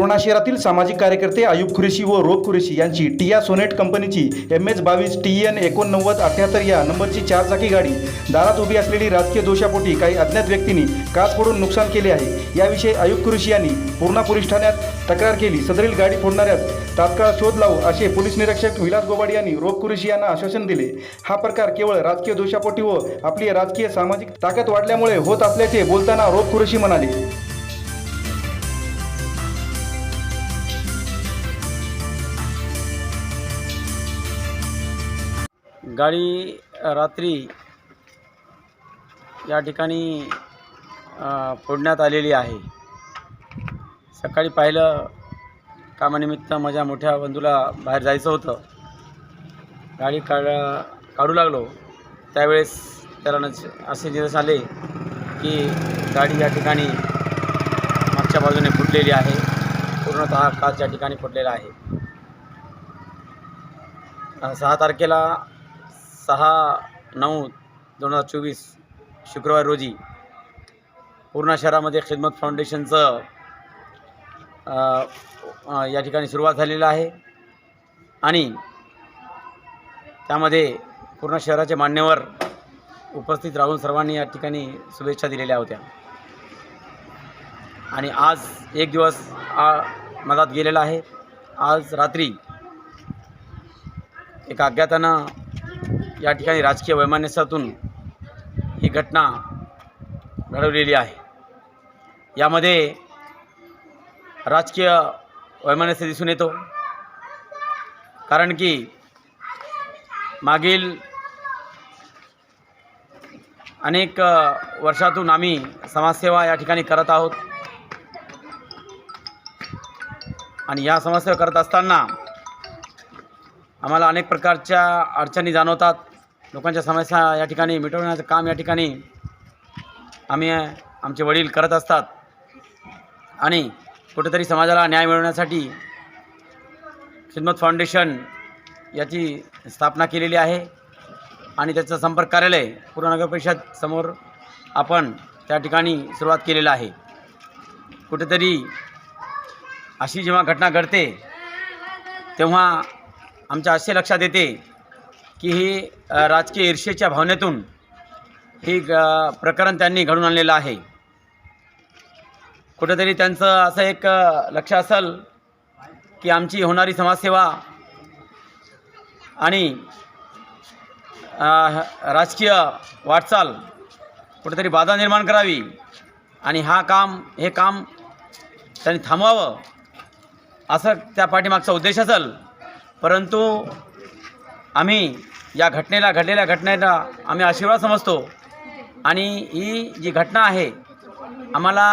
पूर्णा शहरातील सामाजिक कार्यकर्ते आयुब खुरेशी व रोग खुरेशी यांची टिया सोनेट कंपनीची एम एच बावीस टी एन एकोणनव्वद अठ्याहत्तर या नंबरची चारचाकी गाडी दारात उभी असलेली राजकीय दोषापोटी काही अज्ञात व्यक्तींनी काच फोडून नुकसान केले आहे. याविषयी आयुब खुरेशी यांनी पूर्णा पोलीस ठाण्यात तक्रार केली. सदरील गाडी फोडणाऱ्यास तात्काळ शोध लावू असे पोलीस निरीक्षक विलास गोबाडी यांनी रोग खुरेशी यांना आश्वासन दिले. हा प्रकार केवळ राजकीय दोषापोटी व आपली राजकीय सामाजिक ताकद वाढल्यामुळे होत असल्याचे बोलताना रोग खुरेशी म्हणाले. गाडी रात्री या ठिकाणी फोडण्यात आलेली आहे. सकाळी पाहिलं कामानिमित्त माझ्या मोठ्या बंधूला बाहेर जायचं होतं. गाडी काढ काढू लागलो. त्यावेळेस त्याला नच असे दिवस आले की गाडी या ठिकाणी मागच्या बाजूने फुटलेली आहे. पूर्णतः काच या ठिकाणी फुटलेला आहे. सहा तारखेला सहा नऊ दोन हजार चोवीस शुक्रवार रोजी पूर्णा शहरामध्ये खिदमत फाउंडेशनचं या ठिकाणी सुरुवात झालेलं आहे. आणि त्यामध्ये पूर्ण शहराचे मान्यवर उपस्थित राहून सर्वांनी या ठिकाणी शुभेच्छा दिलेल्या होत्या. आणि आज एक दिवस आ मधात गेलेला आहे. आज रात्री एका अज्ञातानं या ठिकाणी राजकीय वैमानस्यातून ही घटना घडवलेली आहे. यामध्ये राजकीय वैमानस्य दिसून येतो. कारण की मागील अनेक वर्षातून आम्ही समाजसेवा या ठिकाणी करत आहोत. आणि या समाजसेवा करत असताना आम्हाला अनेक प्रकारच्या अडचणी जाणवतात. लोकांच्या समस्या या ठिकाणी मिटवण्याचं काम या ठिकाणी आम्ही आमचे वडील करत असतात. आणि कुठेतरी समाजाला न्याय मिळवण्यासाठी खिदमत फाउंडेशन याची स्थापना केलेली आहे. आणि त्याचं संपर्क कार्यालय पूर्ण परिषद समोर आपण त्या ठिकाणी सुरुवात केलेलं आहे. कुठेतरी अशी जेव्हा घटना घडते तेव्हा आमच्या असे लक्षात येते की ही राजकीय ईर्षेच्या भावनेतून ही प्रकरण त्यांनी घडून आणलेलं आहे. कुठेतरी त्यांचं असं एक लक्ष असेल की आमची होणारी समाजसेवा आणि राजकीय वाटचाल कुठेतरी बाधा निर्माण करावी आणि हा काम हे काम त्यांनी थांबवावं असं त्या पाठीमागचा उद्देश असेल परंतु आम्ही या घटनेला घडलेल्या घटनेला आम्ही आशीर्वाद समजतो. आणि ही जी घटना आहे आम्हाला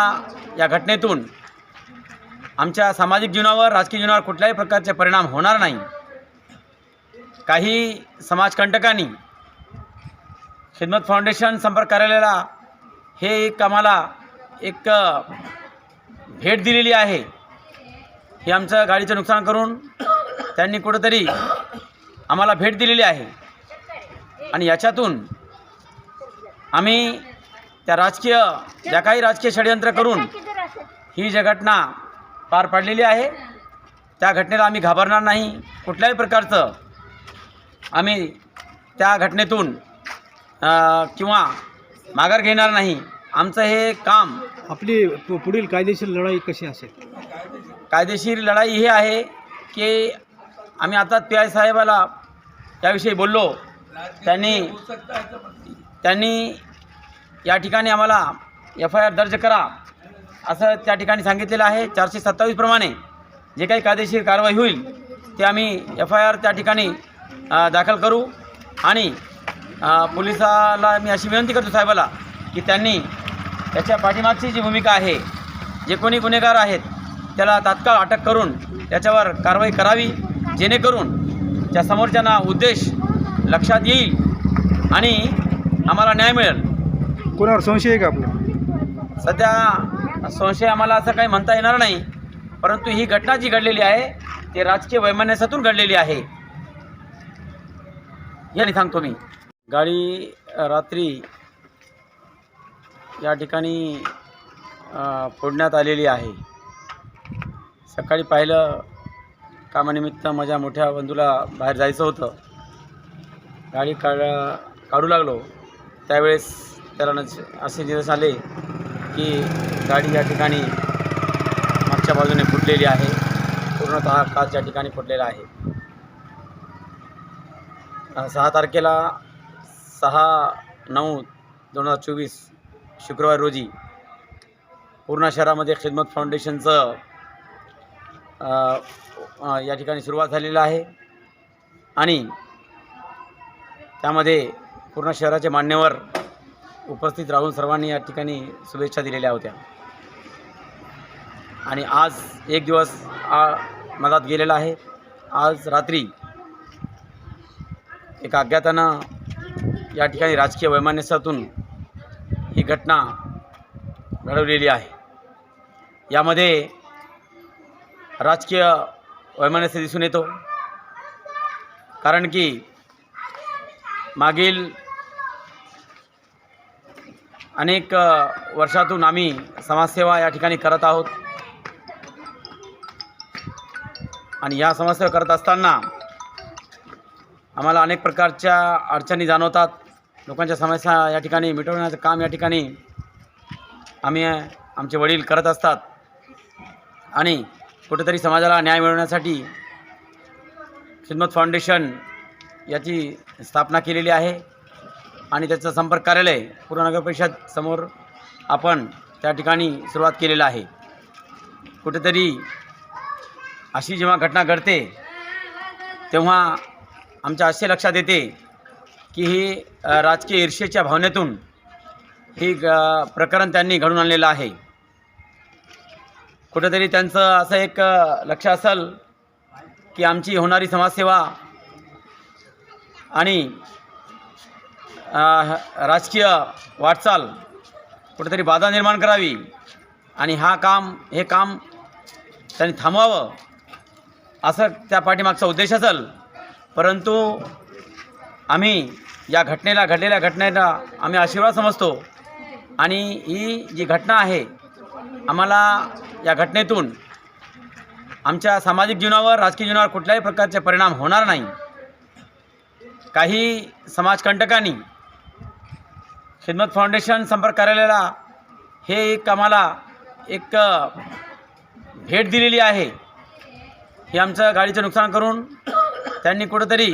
या घटनेतून आमच्या सामाजिक जीवनावर राजकीय जीवनावर कुठल्याही प्रकारचे परिणाम होणार नाही. काही समाजकंटकांनी खिदमत फाउंडेशन संपर्क कार्यालयाला हे एक आम्हाला एक भेट दिलेली आहे. हे आमचं गाडीचं नुकसान करून त्यांनी कुठंतरी आम्हाला भेट दिलेली आहे. आणि याच्यातून आम्ही त्या राजकीय ज्या काही राजकीय षडयंत्र करून ही जी घटना पार पाडलेली आहे त्या घटनेला आम्ही घाबरणार नाही. कुठल्याही प्रकारचं आम्ही त्या घटनेतून किंवा माघार घेणार नाही. आमचं हे काम आपली पुढील कायदेशीर लढाई कशी असेल? कायदेशीर लढाई ही आहे की आम्ही आता पी आय साहेबाला त्याविषयी बोललो. त्यांनी त्यांनी या ठिकाणी आम्हाला एफ आय आर दर्ज करा. असं त्या ठिकाणी सांगितलेलं आहे. चारशे सत्तावीसप्रमाणे जे काही कायदेशीर कारवाई होईल ते आम्ही एफ आय आर त्या ठिकाणी दाखल करू. आणि पोलिसाला मी अशी विनंती करतो साहेबाला की त्यांनी त्याच्या पाठीमागची जी भूमिका आहे जे कोणी गुन्हेगार आहेत त्याला तात्काळ अटक करून त्याच्यावर कारवाई करावी. जेणेकरून त्या समोरच्यांना उद्देश लक्षात येईल आणि आम्हाला न्याय मिळेल. कोणावर संशय आहे का आपला? सध्या संशय आम्हाला असं काही म्हणता येणार नाही परंतु ही घटना जी घडलेली आहे ती राजकीय वैमनस्यातून घडलेली आहे. याने सांगतो मी. गाडी रात्री या ठिकाणी अ, फोडण्यात आलेली आहे. सकाळी पाहिलं कामानिमित्त माझ्या मोठ्या बंधूला बाहेर जायचं होतं. गाडी काढ काढू लागलो. त्यावेळेस त्याला नच असे दिवस आले की गाडी या ठिकाणी मागच्या बाजूने फुटलेली आहे. पूर्णतः काच या ठिकाणी फुटलेला आहे. सहा तारखेला सहा नऊ दोन हजार चोवीस शुक्रवार रोजी पूर्ण शहरामध्ये खिदमत फाउंडेशनचं या ठिकाणी सुरुवात झालेला आहे. आणि त्यामध्ये पूर्ण शहराचे मान्यवर उपस्थित राहून सर्वांनी या ठिकाणी शुभेच्छा दिलेल्या होत्या. आणि आज एक दिवस आ मधात गेलेला आहे. आज रात्री एका अज्ञातानं या ठिकाणी राजकीय वैमान्यसातून ही घटना घडवलेली आहे. यामध्ये राजकीय वैमनस्य दिसून येतो कारण की मागील अनेक वर्षातून आम्ही समाजसेवा या ठिकाणी करत आहोत. आणि या समाजसेवा करत असताना आम्हाला अनेक प्रकारच्या अडचणी जाणवतात. लोकांच्या समस्या या ठिकाणी मिटवण्याचं काम या ठिकाणी आम्ही आमचे वडील करत असतात. आणि कुठेतरी समाजाला न्याय मिळवण्यासाठी खिदमत फाउंडेशन याची स्थापना केलेली आहे आणि त्याचं संपर्क कार्यालय पूर्ण नगर परिषद समोर आपण त्या ठिकाणी सुरुवात केलेलं आहे. कुठेतरी अशी जेव्हा घटना घडते तेव्हा आमच्या असे लक्षात येते की ही राजकीय ईर्षेच्या भावनेतून ही प्रकरण त्यांनी घडून आणलेलं आहे. कुठेतरी त्यांचं असं एक लक्ष असेल की आमची होणारी समाजसेवा आणि राजकीय वाटचाल कुठेतरी बाधा निर्माण करावी आणि हा काम हे काम त्यांनी थांबवावं असं त्या पाठीमागचा उद्देश असेल. परंतु आम्ही या घटनेला घडलेल्या घटनेला आम्ही आशीर्वाद समजतो आणि ही जी घटना आहे आम्हाला या घटनेतून आमच्या सामाजिक जीवनावर राजकीय जीवनावर कुठल्याही प्रकारचे परिणाम होणार नाही. काही समाजकंटकांनी खिदमत फाउंडेशन संपर्क कार्यालयाला हे एक आम्हाला एक भेट दिलेली आहे. हे आमचं गाडीचं नुकसान करून त्यांनी कुठंतरी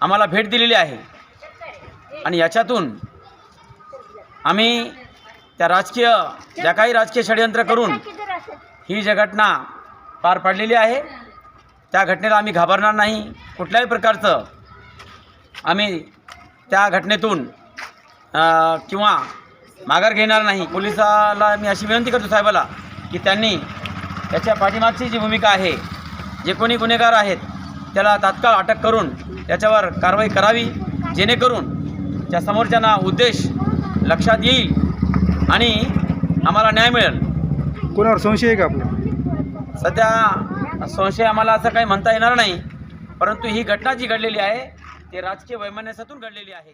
आम्हाला भेट दिलेली आहे. आणि याच्यातून आम्ही त्या राजकीय ज्या काही राजकीय षडयंत्र करून ही जी घटना पार पाडलेली आहे. त्या घटनेला आम्ही घाबरणार नाही. कुठल्याही प्रकारचं आम्ही त्या घटनेतून किंवा माघार घेणार नाही. पोलिसाला मी अशी विनंती करतो साहेबाला की त्यांनी त्याच्या पाठीमागची जी भूमिका आहे जे कोणी गुन्हेगार आहेत त्याला तात्काळ अटक करून त्याच्यावर कारवाई करावी जेणेकरून त्या समोरच्यांना उद्देश लक्षात येईल. आणि आम्हाला न्याय मिळेल. कोणावर संशय आहे का आपला? सध्या संशय आम्हाला असं काही म्हणता येणार नाही परंतु ही घटना जी घडलेली आहे ते राजकीय वैमनस्यातून घडलेली आहे.